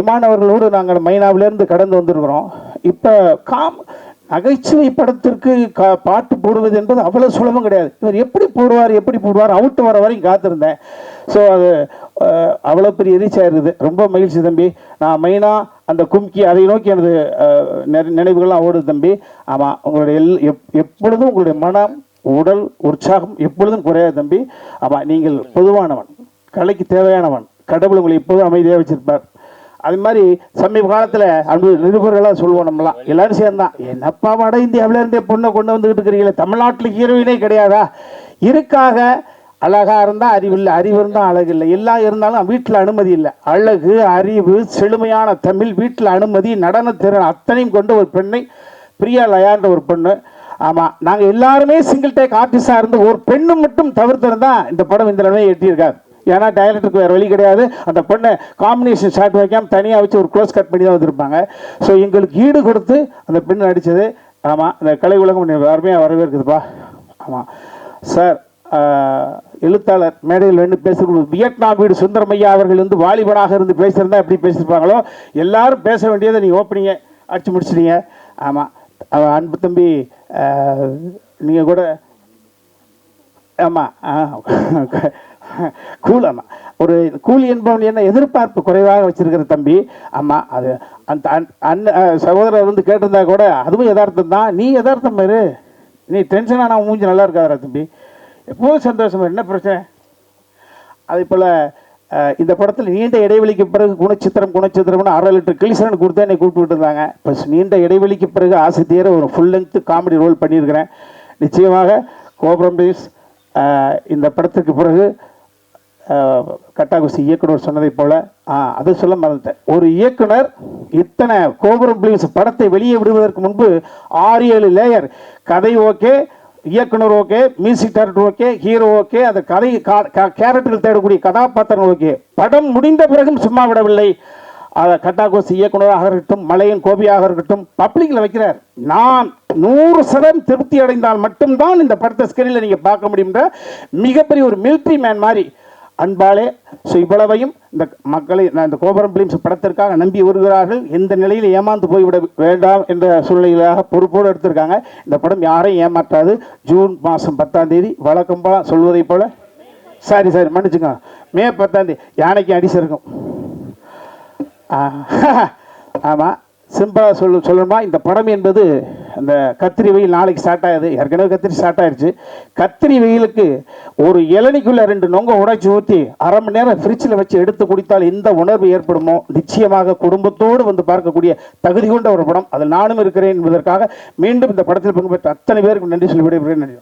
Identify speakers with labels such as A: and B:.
A: இமானவர்களோடு நாங்கள் மைனாவிலேருந்து கடந்து வந்திருக்கிறோம். இப்போ காம் நகைச்சுவை படத்திற்கு கா பாட்டு போடுவது என்பது அவ்வளோ சுலபம் கிடையாது. இவர் எப்படி போடுவார் எப்படி போடுவார் அவுட்டு வர வரையும் காத்திருந்தேன். ஸோ அது அவ்வளோ பெரிய ரீச் இருக்குது ரொம்ப மகிழ்ச்சி தம்பி. நான் மெயினாக அந்த கும்கி அதை நோக்கி எனது நினைவுகள்லாம் ஓடுது தம்பி. ஆமாம் உங்களுடைய எல் எப் எப்பொழுதும் உங்களுடைய மனம் உடல் உற்சாகம் எப்பொழுதும் குறையாது தம்பி. ஆமாம் நீங்கள் பொதுவானவன் கலைக்கு தேவையானவன் கடவுள் உங்களை எப்போதும் அமைதியாக வச்சிருப்பார். அது மாதிரி சமீப காலத்தில் அன்பு நிருபர்களாக சொல்லுவோம் நம்மலாம் எல்லாரும் சேர்ந்தான் என்னப்பா வட இந்தியாவில இருந்தே பொண்ணை கொண்டு வந்துக்கிட்டு இருக்கிறீங்களே? தமிழ்நாட்டில் ஹீரோயினே கிடையாதா? இருக்காக. அழகாக இருந்தால் அறிவு இல்லை. அறிவு இருந்தால் அழகு இல்லை. எல்லாம் இருந்தாலும் வீட்டில் அனுமதி இல்லை. அழகு அறிவு செழுமையான தமிழ் வீட்டில் அனுமதி நடனத்திறன் அத்தனையும் கொண்டு ஒரு பெண்ணை பிரியா லயான்ற ஒரு பொண்ணு. ஆமாம் நாங்கள் எல்லாருமே சிங்கிள் டேக் ஆர்டிஸ்டாக இருந்து ஒரு பெண்ணு மட்டும் தவிர்த்திருந்தால் இந்த படம் இந்த நிலைமையை எட்டியிருக்காரு ஏன்னா டைரக்டருக்கு வேறு வழி கிடையாது. அந்த பொண்ணை காம்பினேஷன் ஷாட் வைக்காமல் தனியாக வச்சு ஒரு க்ளோஸ் கட் பண்ணி தான் வந்திருப்பாங்க. ஸோ எங்களுக்கு ஈடு கொடுத்து அந்த பெண் நடித்தது ஆமாம் இந்த கலை உலகம் அருமையாக வரவேற்குதுப்பா. ஆமாம் சார் எழுத்தாளர் மேடையில் வந்து பேசுகிறது வியட்நாம் வீடு சுந்தரமையா அவர்கள் வந்து வாலிபனாக இருந்து பேசியிருந்தா எப்படி பேசியிருப்பாங்களோ? எல்லாரும் பேச வேண்டியதை நீங்கள் ஓப்பனிங்க அடிச்சு முடிச்சிட்டீங்க. ஆமாம் அன்பு தம்பி நீங்கள் கூட ஆமாம் ஆ கூல் ஆமாம் ஒரு கூலி என்பவன் என்ன எதிர்பார்ப்பு குறைவாக வச்சிருக்கிற தம்பி ஆமாம் அது அந்த அண்- அண்ணன் சகோதரர் வந்து கேட்டிருந்தா கூட அதுவும் யதார்த்தம் தான். நீ யதார்த்தம் பாரு நீ டென்ஷன் ஆனால் மூஞ்சி நல்லா இருக்காதரா தம்பி. எப்போதும் சந்தோஷம் என்ன பிரச்சனை? அதே போல் இந்த படத்தில் நீண்ட இடைவெளிக்கு பிறகு குணச்சித்திரம் குணச்சித்திரம்னு அரை லிட்டர் கிளிசரன் கொடுத்து என்னை கூப்பிட்டு இருந்தாங்க இப்போ நீண்ட இடைவெளிக்கு பிறகு ஆசை தீர ஒரு ஃபுல் லென்த் காமெடி ரோல் பண்ணியிருக்கிறேன். நிச்சயமாக கோபுரம் பேஸ் இந்த படத்துக்கு பிறகு கட்டாகுசி இயக்குனர் சொன்னதைப் போல அது சொல்ல மறந்துட்டேன். ஒரு இயக்குனர் இத்தனை கோபுரம் பிலிம்ஸ் படத்தை வெளியே விடுவதற்கு முன்பு ஆறு ஏழு லேயர். கதை ஓகே இயக்குனர் okay music director okay hero okay அந்த கதை கேரக்டர்கள் தேடக்கூடிய கதாபாத்திரம் ஓகே. படம் முடிந்த பிறகும் சும்மா விடவில்லை. அதை கட்டாகோசி இயக்குனராக இருக்கட்டும் மலையின் கோபியாக இருக்கட்டும் பப்ளிக்கில் வைக்கிறார். நான் நூறு சதம் திருப்தி அடைந்தால் மட்டும்தான் இந்த படத்தை ஸ்கிரீனில் நீங்கள் பார்க்க முடியுன்ற மிகப்பெரிய ஒரு மிலிட்ரி மேன் மாதிரி அன்பாலே ஸோ இவ்வளவையும் இந்த மக்களை நான் இந்த கோபுரம் பிலிம்ஸ் படத்திற்காக நம்பி வருகிறார்கள். எந்த நிலையில் ஏமாந்து போய்விட வேண்டாம் என்ற சூழ்நிலையாக பொறுப்போடு எடுத்திருக்காங்க. இந்த படம் யாரையும் ஏமாற்றாது. ஜூன் மாதம் பத்தாம் தேதி வழக்கம் போல சொல்வதைப் போல. சாரி சாரி மன்னிச்சுங்க மே பத்தாம் தேதி யானைக்கு அடிசு இருக்கும் ஆமாம் சிம்பிளாக சொல்ல சொல்லணுமா? இந்த படம் என்பது அந்த கத்திரி வெயில் நாளைக்கு ஸ்டார்ட் ஆகுது. ஏற்கனவே கத்திரி ஸ்டார்ட் ஆயிடுச்சு கத்திரி வெயிலுக்கு ஒரு இளநிக்குள்ளே ரெண்டு நொங்க உடைச்சி ஊற்றி அரை மணி நேரம் ஃப்ரிட்ஜில் வச்சு எடுத்து குடித்தால் எந்த உணர்வு ஏற்படுமோ? நிச்சயமாக குடும்பத்தோடு வந்து பார்க்கக்கூடிய தகுதி கொண்ட ஒரு படம். அதில் நானும் இருக்கிறேன் என்பதற்காக மீண்டும் இந்த படத்தில் பங்கு பெற்ற அத்தனை பேருக்கு நன்றி சொல்லி விடைபெறுகிறேன். நன்றி.